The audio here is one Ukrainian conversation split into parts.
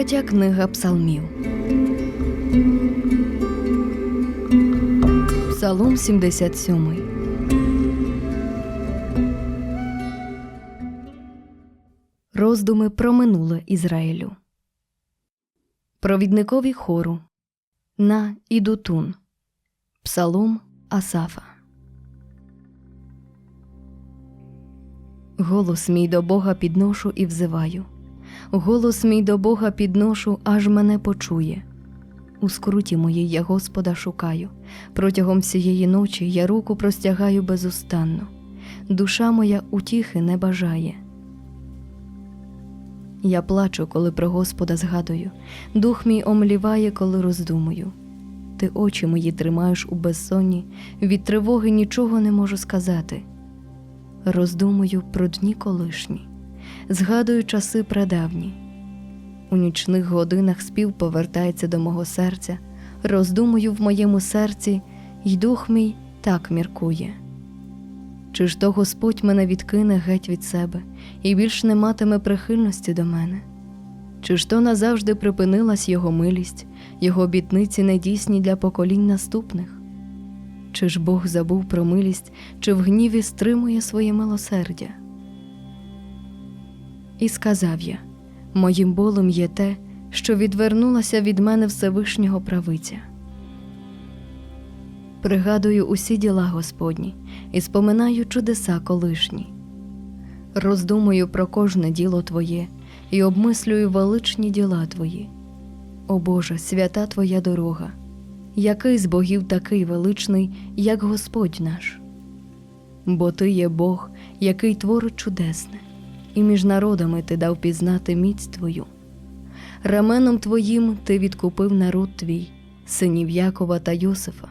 Третя книга Псалмів. Псалом 77. Роздуми про минуле Ізраїлю. Провідникові хору на Ідутун. Псалом Асафа. Голос мій до Бога підношу і взиваю. Голос мій до Бога підношу, аж мене почує. У скруті моїй я Господа шукаю. Протягом всієї ночі я руку простягаю безустанно. Душа моя утіхи не бажає. Я плачу, коли про Господа згадую, дух мій омліває, коли роздумую. Ти очі мої тримаєш у безсонні, від тривоги нічого не можу сказати. Роздумую про дні колишні, згадую часи прадавні. У нічних годинах спів повертається до мого серця, роздумую в моєму серці, й дух мій так міркує. Чи ж то Господь мене відкине геть від себе і більш не матиме прихильності до мене? Чи ж то назавжди припинилась його милість, його обітниці недійсні для поколінь наступних? Чи ж Бог забув про милість, чи в гніві стримує своє милосердя? І сказав я моїм болем є те, що відвернулася від мене Всевишнього правиця. Пригадую усі діла Господні і споминаю чудеса колишні. Роздумую про кожне діло Твоє і обмислюю величні діла Твої. О Боже, свята Твоя дорога, який з богів такий величний, як Господь наш? Бо Ти є Бог, який творить чудесне, і між народами Ти дав пізнати міць Твою. Раменом Твоїм Ти відкупив народ Твій, синів Якова та Йосифа.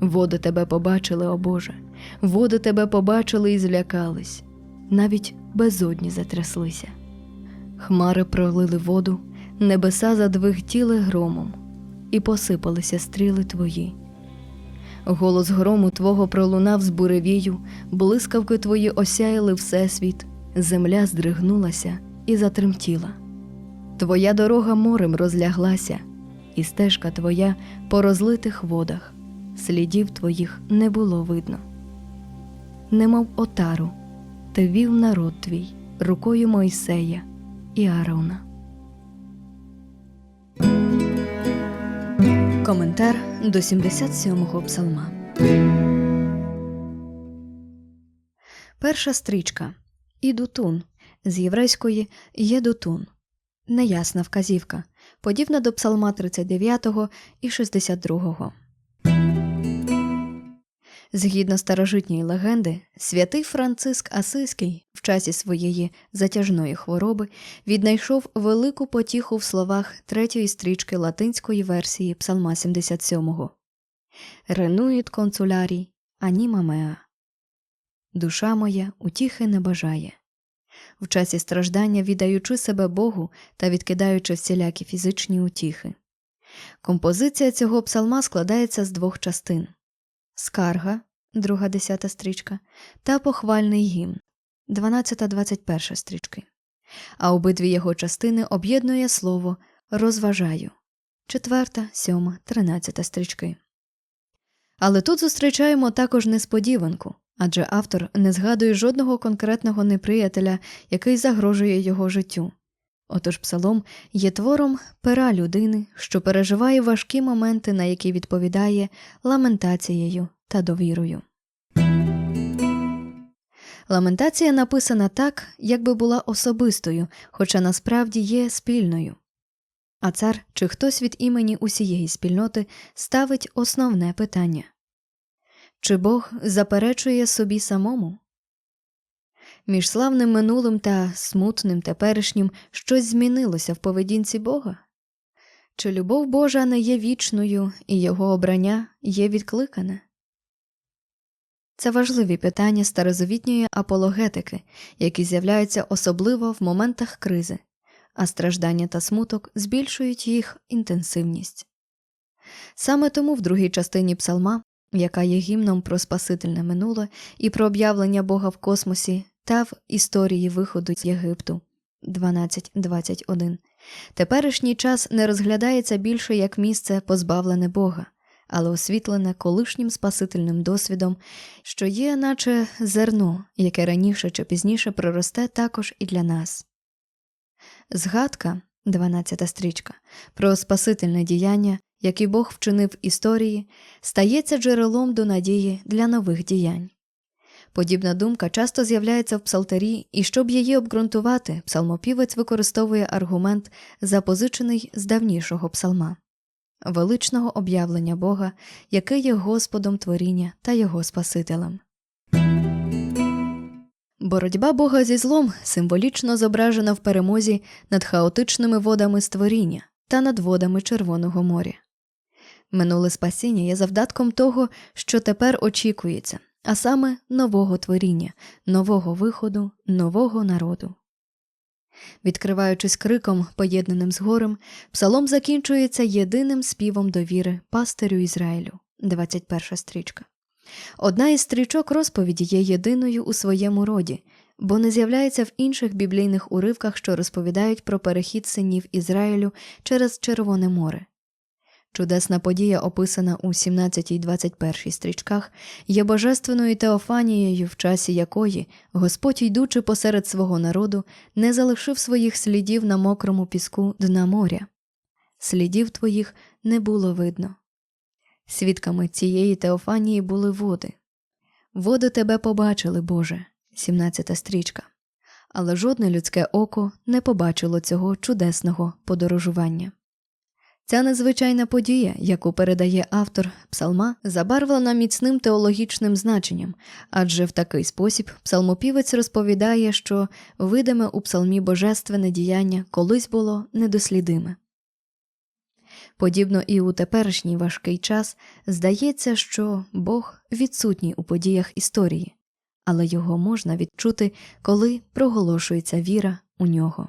Води тебе побачили, о Боже, води тебе побачили і злякались, навіть безодні затряслися. Хмари пролили воду, небеса задвигтіли громом, і посипалися стріли твої. Голос грому твого пролунав з буревію, блискавки твої осяяли всесвіт, земля здригнулася і затремтіла. Твоя дорога морем розляглася, і стежка твоя по розлитих водах слідів твоїх не було видно. Немов отару, ти вів народ твій рукою Мойсея і Аарона. Коментар до 77-го псалма. Перша стрічка Ідутун з єврейської Єдутун. Неясна вказівка, подібна до псалма 39 і 62. Згідно старожитньої легенди, святий Франциск Асиський в часі своєї затяжної хвороби віднайшов велику потіху в словах третьої стрічки латинської версії Псалма 77-го Ренуїт консулярій аніма меа. Душа моя утіхи не бажає. В часі страждання віддаючи себе Богу та відкидаючи всілякі фізичні утіхи. Композиція цього псалма складається з двох частин скарга, друга десята стрічка, та похвальний гімн, 12-21 стрічки. А обидві його частини об'єднує слово розважаю, 4, 7, 13 стрічки. Але тут зустрічаємо також несподіванку, адже автор не згадує жодного конкретного неприятеля, який загрожує його життю. Отож псалом є твором пера людини, що переживає важкі моменти, на які відповідає ламентацією та довірою. Ламентація написана так, якби була особистою, хоча насправді є спільною. А цар чи хтось від імені усієї спільноти ставить основне питання чи Бог заперечує собі самому? Між славним минулим та смутним теперішнім щось змінилося в поведінці Бога? Чи любов Божа не є вічною і його обрання є відкликане? Це важливі питання старозавітньої апологетики, які з'являються особливо в моментах кризи, а страждання та смуток збільшують їх інтенсивність. Саме тому в другій частині псалма, яка є гімном про Спасительне минуле і про об'явлення Бога в космосі та в історії виходу з Єгипту, 12.21. Теперішній час не розглядається більше як місце позбавлене Бога, але освітлене колишнім спасительним досвідом, що є, наче зерно, яке раніше чи пізніше проросте також і для нас. Згадка, 12 стрічка, про спасительне діяння, яке Бог вчинив в історії, стається джерелом до надії для нових діянь. Подібна думка часто з'являється в псалтарі, і щоб її обґрунтувати, псалмопівець використовує аргумент, запозичений з давнішого псалма величного об'явлення Бога, який є Господом творіння та його Спасителем. Боротьба Бога зі злом символічно зображена в перемозі над хаотичними водами створіння та над водами Червоного моря. Минуле спасіння є завдатком того, що тепер очікується, а саме нового творіння, нового виходу, нового народу. Відкриваючись криком, поєднаним з горем, псалом закінчується єдиним співом довіри пастирю Ізраїлю, 21 стрічка. Одна із стрічок розповіді є єдиною у своєму роді, бо не з'являється в інших біблійних уривках, що розповідають про перехід синів Ізраїлю через Червоне море. Чудесна подія, описана у 17 і 21 стрічках, є божественною теофанією, в часі якої Господь, йдучи посеред свого народу, не залишив своїх слідів на мокрому піску дна моря. Слідів твоїх не було видно. Свідками цієї теофанії були води. Води тебе побачили, Боже, 17 стрічка. Але жодне людське око не побачило цього чудесного подорожування. Ця незвичайна подія, яку передає автор псалма, забарвлена міцним теологічним значенням, адже в такий спосіб псалмопівець розповідає, що видиме у псалмі божественне діяння колись було недослідиме. Подібно і у теперішній важкий час здається, що Бог відсутній у подіях історії, але його можна відчути, коли проголошується віра у нього.